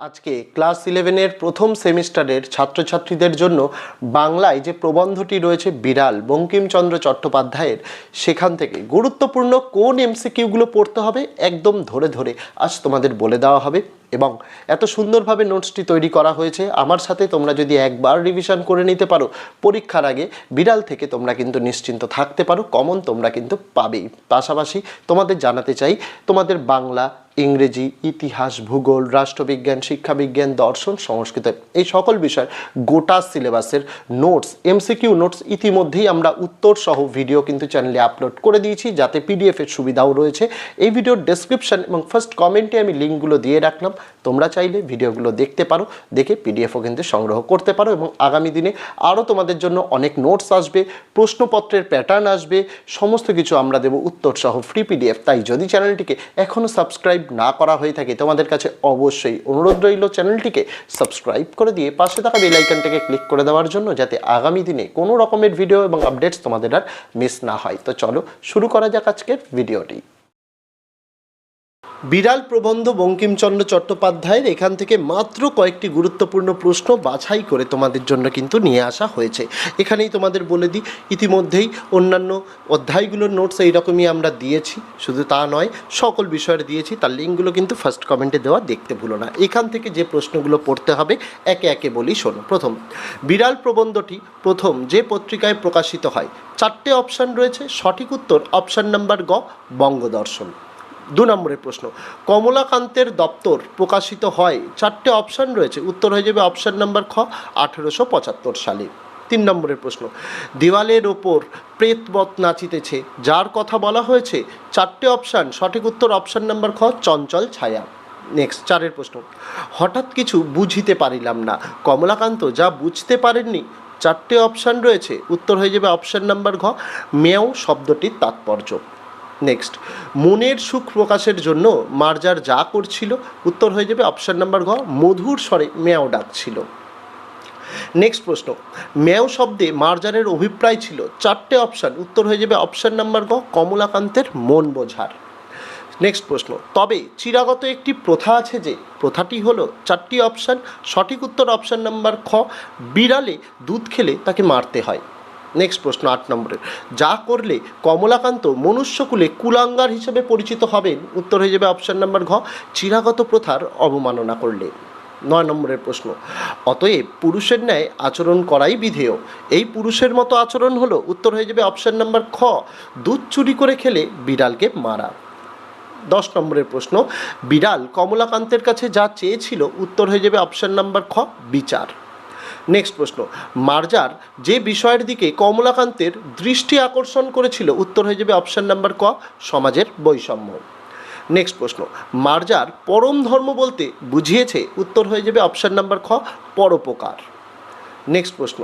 আজকে ক্লাস ইলেভেনের প্রথম সেমিস্টারের ছাত্রছাত্রীদের জন্য বাংলায় যে প্রবন্ধটি রয়েছে বিড়াল, বঙ্কিমচন্দ্র চট্টোপাধ্যায়ের, সেখান থেকে গুরুত্বপূর্ণ কোন এমসিকিউগুলো পড়তে হবে একদম ধরে ধরে আজ তোমাদের বলে দেওয়া হবে। এবং এত সুন্দরভাবে নোটসটি তৈরি করা হয়েছে। আমার সাথে তোমরা যদি একবার রিভিশন করে নিতে পারো, পরীক্ষার আগে বিড়াল থেকে তোমরা কিন্তু নিশ্চিন্ত থাকতে পারো কমন তোমরা কিন্তু পাবেই। পাশাপাশি তোমাদের জানাতে চাই, তোমাদের বাংলা, ইংরেজি, ইতিহাস, ভূগোল, রাষ্ট্রবিজ্ঞান, শিক্ষাবিজ্ঞান, দর্শন, সংস্কৃত এই সকল বিষয় গোটা সিলেবাসের নোটস এমসিকিউ নোটস ইতিমধ্যেই আমরা উত্তর সহ ভিডিও কিন্তু চ্যানেলে আপলোড করে দিয়েছি, যাতে পিডিএফের সুবিধাও রয়েছে। এই ভিডিওর ডেসক্রিপশন এবং ফার্স্ট কমেন্টে আমি লিঙ্কগুলো দিয়ে রাখলাম। তোমরা চাইলে ভিডিওগুলো দেখতে পারো, দেখে পিডিএফও কিন্তু সংগ্রহ করতে পারো এবং আগামী দিনে আরও তোমাদের জন্য অনেক নোটস আসবে, প্রশ্নপত্রের প্যাটার্ন আসবে, সমস্ত কিছু আমরা দেবো উত্তর সহ ফ্রি পিডিএফ তাই যদি চ্যানেলটিকে এখনও সাবস্ক্রাইব না করা হয়ে থাকে, তোমাদের কাছে অবশ্যই অনুরোধ রইল চ্যানেলটিকে সাবস্ক্রাইব করে দিয়ে পাশে থাকা বেল আইকনটাকে ক্লিক করে দেওয়ার জন্য যাতে আগামী দিনে কোনো রকমের ভিডিও এবং আপডেটস তোমাদের আর মিস না হয়। তো চলো শুরু করা যাক আজকের ভিডিওটি বিড়াল প্রবন্ধ বঙ্কিমচন্দ্র চট্টোপাধ্যায়ের এখান থেকে মাত্র কয়েকটি গুরুত্বপূর্ণ প্রশ্ন বাছাই করে তোমাদের জন্য কিন্তু নিয়ে আসা হয়েছে। এখানেই তোমাদের বলে দিই, ইতিমধ্যেই অন্যান্য অধ্যায়গুলোর নোটস এইরকমই আমরা দিয়েছি, শুধু তা নয়, সকল বিষয়ের দিয়েছি, তার লিঙ্কগুলো কিন্তু ফার্স্ট কমেন্টে দেওয়া দেখতে ভুলো না। এখান থেকে যে প্রশ্নগুলো পড়তে হবে, একে একে বলি শোনো। প্রথম, বিড়াল প্রবন্ধটি প্রথম যে পত্রিকায় প্রকাশিত হয়, চারটে অপশান রয়েছে, সঠিক উত্তর অপশান নাম্বার গ, বঙ্গদর্শন। দু নম্বরের প্রশ্ন, কমলাকান্তের দপ্তর প্রকাশিত হয়, চারটে অপশান রয়েছে, উত্তর হয়ে যাবে অপশান নাম্বার খ, আঠেরোশো পঁচাত্তর সালে। তিন নম্বরের প্রশ্ন, দেওয়ালের ওপর প্রেতবত নাচিতেছে, যার কথা বলা হয়েছে, চারটে অপশান, সঠিক উত্তর অপশান নাম্বার খ, চঞ্চল ছায়া। নেক্সট, চারের প্রশ্ন, হঠাৎ কিছু বুঝিতে পারিলাম না, কমলাকান্ত যা বুঝতে পারেননি, চারটে অপশান রয়েছে, উত্তর হয়ে যাবে অপশান নাম্বার ঘ মেয় শব্দটির তাৎপর্য। নেক্সট মনের সুখ প্রকাশের জন্য মার্জার যা করছিল, উত্তর হয়ে যাবে অপশান নাম্বার ঘ, মধুর স্বরে মেয়াও ডাকছিল। নেক্সট প্রশ্ন, ম্যাও শব্দে মার্জারের অভিপ্রায় ছিল, চারটে অপশান উত্তর হয়ে যাবে অপশান নাম্বার গ কমলাকান্তের মন বোঝার। নেক্সট প্রশ্ন, তবে চিরাগত একটি প্রথা আছে যে, প্রথাটি হলো চারটি অপশান সঠিক উত্তর অপশান নাম্বার খ, বিড়ালে দুধ খেলে তাকে মারতে হয়। নেক্সট প্রশ্ন আট নম্বরের যা করলে কমলাকান্ত মনুষ্যকুলে কুলাঙ্গার হিসেবে পরিচিত হবেন? উত্তর হয়ে যাবে অপশান নাম্বার ঘ, চিরাগত প্রথার অবমাননা করলে। নয় নম্বরের প্রশ্ন, অতএব পুরুষের ন্যায় আচরণ করাই বিধেয়। এই পুরুষের মতো আচরণ হলো, উত্তর হয়ে যাবে অপশান নাম্বার খ, দুধ চুরি করে খেলে বিড়ালকে মারা। দশ নম্বরের প্রশ্ন, বিড়াল কমলাকান্তের কাছে যা চেয়েছিল, উত্তর হয়ে যাবে অপশান নাম্বার খ, বিচার। নেক্সট প্রশ্ন, মার্জার যে বিষয়ের দিকে কমলাকান্তের দৃষ্টি আকর্ষণ করেছিল, উত্তর হয়ে যাবে অপশান নাম্বার ক, সমাজের বৈষম্য। নেক্সট প্রশ্ন, মার্জার পরম ধর্ম বলতে বুঝিয়েছে, উত্তর হয়ে যাবে অপশান নাম্বার খ, পরোপকার। নেক্সট প্রশ্ন,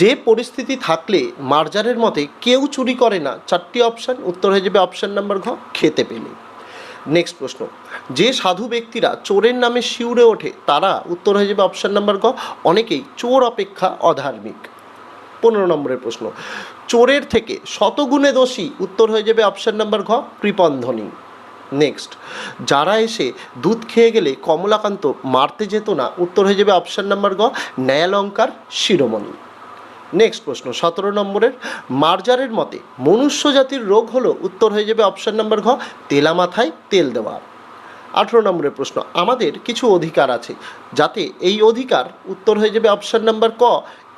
যে পরিস্থিতি থাকলে মার্জারের মতে কেউ চুরি করে না, চারটি অপশান উত্তর হয়ে যাবে অপশান নাম্বার ঘ খেতে পেলে। নেক্সট প্রশ্ন। যে সাধু ব্যক্তিরা চোরের নামে শিউরে ওঠে, তারা উত্তর হয়ে যাবে অপশান নাম্বার গ, অনেকেই চোর অপেক্ষা অধার্মিক। পনেরো নম্বরের প্রশ্ন। চোরের থেকে শতগুণে দোষী, উত্তর হয়ে যাবে অপশান নাম্বার ঘ কৃপন্ধনী নেক্সট যারা এসে দুধ খেয়ে গেলে কমলাকান্ত মারতে যেত না, উত্তর হয়ে যাবে অপশান নাম্বার গ, ন্যায়ালঙ্কার শিরোমণি। নেক্সট প্রশ্ন, সতেরো নম্বরের মার্জারের মতে মনুষ্য জাতির রোগ হলো উত্তর হয়ে যাবে অপশান নম্বর ঘ তেলা মাথায় তেল দেওয়া। আঠেরো নম্বরের প্রশ্ন, আমাদের কিছু অধিকার আছে যাতে এই অধিকার উত্তর হয়ে যাবে অপশান নাম্বার ক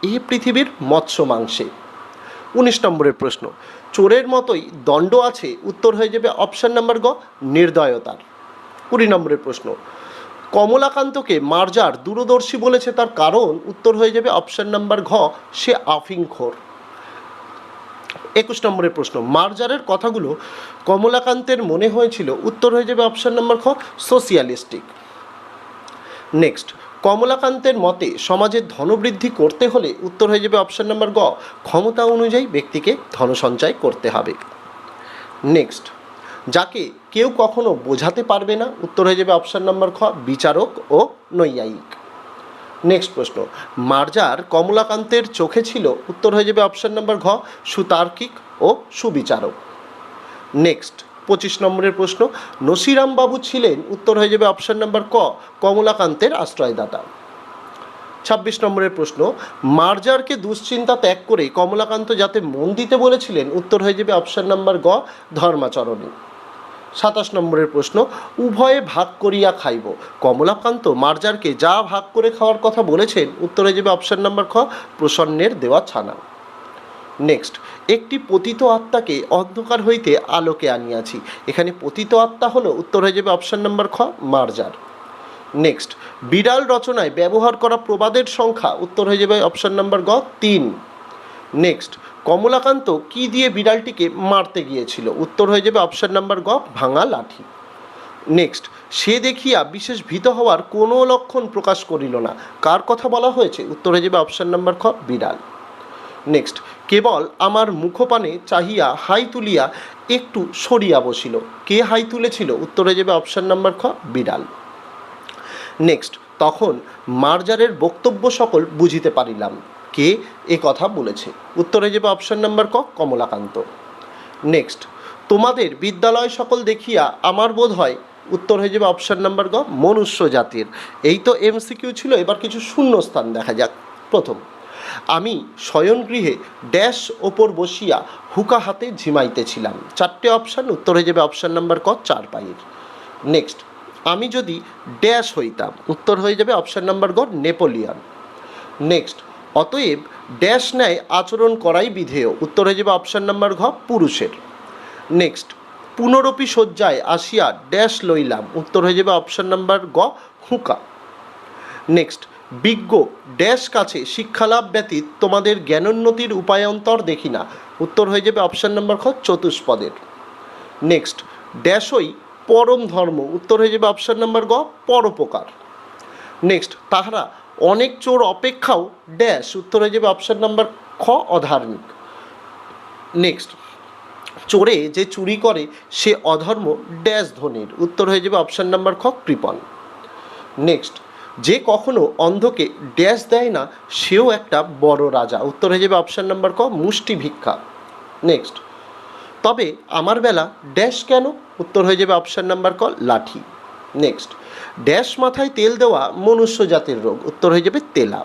এই পৃথিবীর মৎস্য মাংসে। উনিশ নম্বরের প্রশ্ন, চোরের মতোই দণ্ড আছে উত্তর হয়ে যাবে অপশান নাম্বার গ, নির্দয়তার। কুড়ি নম্বরের প্রশ্ন কমলাকান্তকে মার্জার দূরদর্শী বলেছে তার কারণ উত্তর হয়ে যাবে অপশান নাম্বার ঘ, সে আফিংখোর একুশ নম্বরের প্রশ্ন, মার্জারের কথাগুলো কমলাকান্তের মনে হয়েছিল, উত্তর হয়ে যাবে অপশান নাম্বার খ সোশিয়ালিস্টিক। নেক্সট, কমলাকান্তের মতে সমাজের ধনবৃদ্ধি করতে হলে উত্তর হয়ে যাবে অপশান নাম্বার গ ক্ষমতা অনুযায়ী ব্যক্তিকে ধন সঞ্চয় করতে হবে। নেক্সট, যাকে কেউ কখনো বোঝাতে পারবে না। উত্তর হয়ে যাবে অপশান নাম্বার খ, বিচারক ও নৈয়ায়িক। নেক্সট প্রশ্ন, মার্জার কমলাকান্তের চোখে ছিল। উত্তর হয়ে যাবে অপশান নাম্বার ঘ, সুতার্কিক ও সুবিচারক। নেক্সট পঁচিশ নম্বরের প্রশ্ন, নসিরাম বাবু ছিলেন। উত্তর হয়ে যাবে অপশান নাম্বার ক, কমলাকান্তের আশ্রয়দাতা। ছাব্বিশ নম্বরের প্রশ্ন, মার্জারকে দুশ্চিন্তা ত্যাগ করে কমলাকান্ত যাতে মন দিতে বলেছিলেন। উত্তর হয়ে যাবে অপশান নাম্বার গ, ধর্মাচরণী। সাতাশ নম্বরের প্রশ্ন, উভয়ে ভাগ করিয়া খাইব। কমলাকান্ত মার্জারকে যা ভাগ করে খাওয়ার কথা বলেছেন, উত্তর যাবে অপশান নাম্বার খ, প্রসন্নের দেওয়া ছানা। নেক্সট একটি পতিত আত্মাকে অন্ধকার হইতে আলোকে আনিয়াছি। এখানে পতিত আত্মা হলো, উত্তর হয়ে যাবে অপশান নাম্বার খ, মার্জার। নেক্সট বিড়াল রচনায় ব্যবহার করা প্রবাদের সংখ্যা, উত্তর হয়ে যাবে অপশান নাম্বার গ, তিন। নেক্সট কমলাকান্ত কি দিয়ে বিড়ালটিকে মারতে গিয়েছিল? উত্তর হয়ে যাবে অপশন নাম্বার গ, ভাঙা লাঠি। নেক্সট সে দেখিয়া বিশেষ ভীত হওয়ার কোনো লক্ষণ প্রকাশ করিল না। কার কথা বলা হয়েছে? উত্তর হয়ে যাবে অপশান নাম্বার খ, বিড়াল। নেক্সট কেবল আমার মুখপানে চাহিয়া হাই তুলিয়া একটু সরিয়া বসিল। কে হাই তুলেছিল? উত্তর যাবে অপশান নাম্বার খ, বিড়াল। নেক্সট তখন মার্জারের বক্তব্য সকল বুঝিতে পারিলাম। কে এ কথা বলেছে। উত্তরে যাবে অপশন নাম্বার ক, কমলাকান্ত। নেক্সট তোমাদের বিদ্যালয় সকল দেখিয়া আমার বোধ হয় উত্তর হয়ে যাবে অপশন নাম্বার গ মনুষ্য জাতির। এই তো এমসিকিউ ছিল, এবার কিছু শূন্যস্থান দেখা যাক। প্রথম, আমি শয়নগৃহে ড্যাশ ওপর বসিয়া হুকা হাতে ঝিমাইতেছিলাম। চারটে অপশান উত্তর হয়ে যাবে অপশান নাম্বার ক, চার পায়ের। নেক্সট আমি যদি ড্যাশ হইতাম, উত্তর হয়ে যাবে অপশান নাম্বার গ নেপোলিয়ান। নেক্সট অতএব ড্যাশ ন্যায় আচরণ করাই বিধেয়। উত্তর হয়ে যাবে অপশান নাম্বার ঘ, পুরুষের। নেক্সট পুনরপি শয্যায় আসিয়া ড্যাশ লইলাম। উত্তর হয়ে যাবে অপশান নাম্বার গ হুকা। নেক্সট বিজ্ঞ, ড্যাশ কাছে শিক্ষালাভ ব্যতীত তোমাদের জ্ঞানোন্নতির উপায়ন্তর দেখি না। উত্তর হয়ে যাবে অপশান নাম্বার খ চতুষ্পদের। নেক্সট ড্যাশই পরম ধর্ম। উত্তর হয়ে যাবে অপশান নাম্বার গ পরোপকার। নেক্সট তাহারা অনেক চোর অপেক্ষাও ড্যাশ, উত্তর হয়ে যাবে অপশান নাম্বার খ, অধার্মিক। নেক্সট চোরে যে চুরি করে, সে অধর্ম, ড্যাশ ধনির, উত্তর হয়ে যাবে অপশান নাম্বার খ, কৃপণ। নেক্সট যে কখনো অন্ধকে ড্যাশ দেয় না, সেও একটা বড় রাজা, উত্তর হয়ে যাবে অপশান নাম্বার ক মুষ্টি ভিক্ষা। নেক্সট তবে আমার বেলা ড্যাশ কেন, উত্তর হয়ে যাবে অপশান নাম্বার ক, লাঠি। নেক্সট ড্যাশ মাথায় তেল দেওয়া মনুষ্য জাতির রোগ। উত্তর হয়ে যাবে তেলা।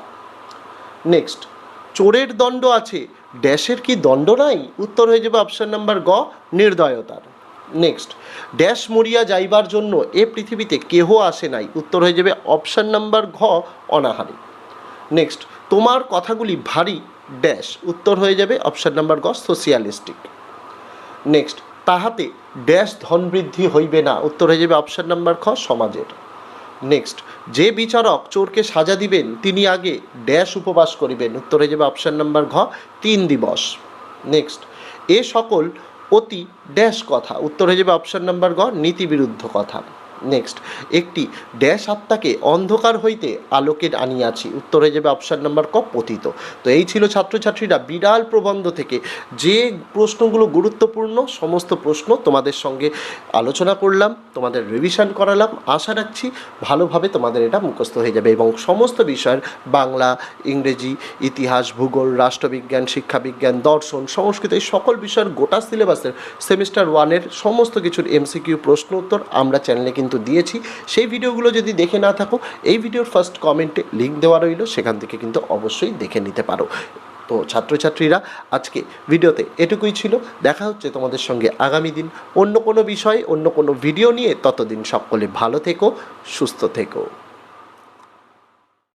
নেক্সট চোরের দণ্ড আছে। ড্যাশের কি দণ্ড নাই? উত্তর হয়ে যাবে অপশান নাম্বার গ, নির্দয়তার। নেক্সট ড্যাশ মরিয়া যাইবার জন্য এ পৃথিবীতে কেহ আসে নাই? উত্তর হয়ে যাবে অপশান নাম্বার ঘ, অনাহারে। নেক্সট তোমার কথাগুলি ভারী। ড্যাশ উত্তর হয়ে যাবে অপশান নাম্বার গ সোশিয়ালিস্টিক নেক্সট তাহাতে ড্যাশ ধন বৃদ্ধি হইবে না। উত্তর হয়ে যাবে অপশান নাম্বার খ, সমাজের। নেক্সট যে বিচারক চোরকে সাজা দিবেন, তিনি আগে ড্যাশ উপবাস করিবেন। উত্তর হয়ে যাবে অপশান নাম্বার ঘ, তিন দিবস। নেক্সট এ সকল অতি ড্যাশ কথা। উত্তর হয়ে যাবে অপশান নাম্বার ঘ, নীতিবিরুদ্ধ কথা। নেক্সট একটি ড্যাশ আত্মাকে অন্ধকার হইতে আলোকে আনিয়াছি। উত্তর হয়ে যাবে অপশান নাম্বার ক, পতিত। তো এই ছিল ছাত্রছাত্রীরা বিড়াল প্রবন্ধ থেকে। যে প্রশ্নগুলো গুরুত্বপূর্ণ, সমস্ত প্রশ্ন তোমাদের সঙ্গে আলোচনা করলাম, তোমাদের রিভিশন করালাম। আশা রাখছি ভালোভাবে তোমাদের এটা মুখস্থ হয়ে যাবে এবং সমস্ত বিষয়ের বাংলা, ইংরেজি, ইতিহাস, ভূগোল, রাষ্ট্রবিজ্ঞান, শিক্ষাবিজ্ঞান, দর্শন, সংস্কৃত, এই সকল বিষয়ের গোটা সিলেবাসের সেমিস্টার ওয়ানের সমস্ত কিছুর এমসিকিউ প্রশ্ন উত্তর আমরা চ্যানেলে কিন্তু দিয়েছি। সেই ভিডিওগুলো যদি দেখে না থাকো, এই ভিডিওর ফার্স্ট কমেন্টে লিঙ্ক দেওয়া রইল, সেখান থেকে কিন্তু অবশ্যই দেখে নিতে পারো। তো ছাত্রছাত্রীরা, আজকে ভিডিওতে এটুকুই ছিল। দেখা হচ্ছে তোমাদের সঙ্গে আগামী দিন অন্য কোনো বিষয়, অন্য কোনো ভিডিও নিয়ে। ততদিন সকলে ভালো থেকো, সুস্থ থেকো।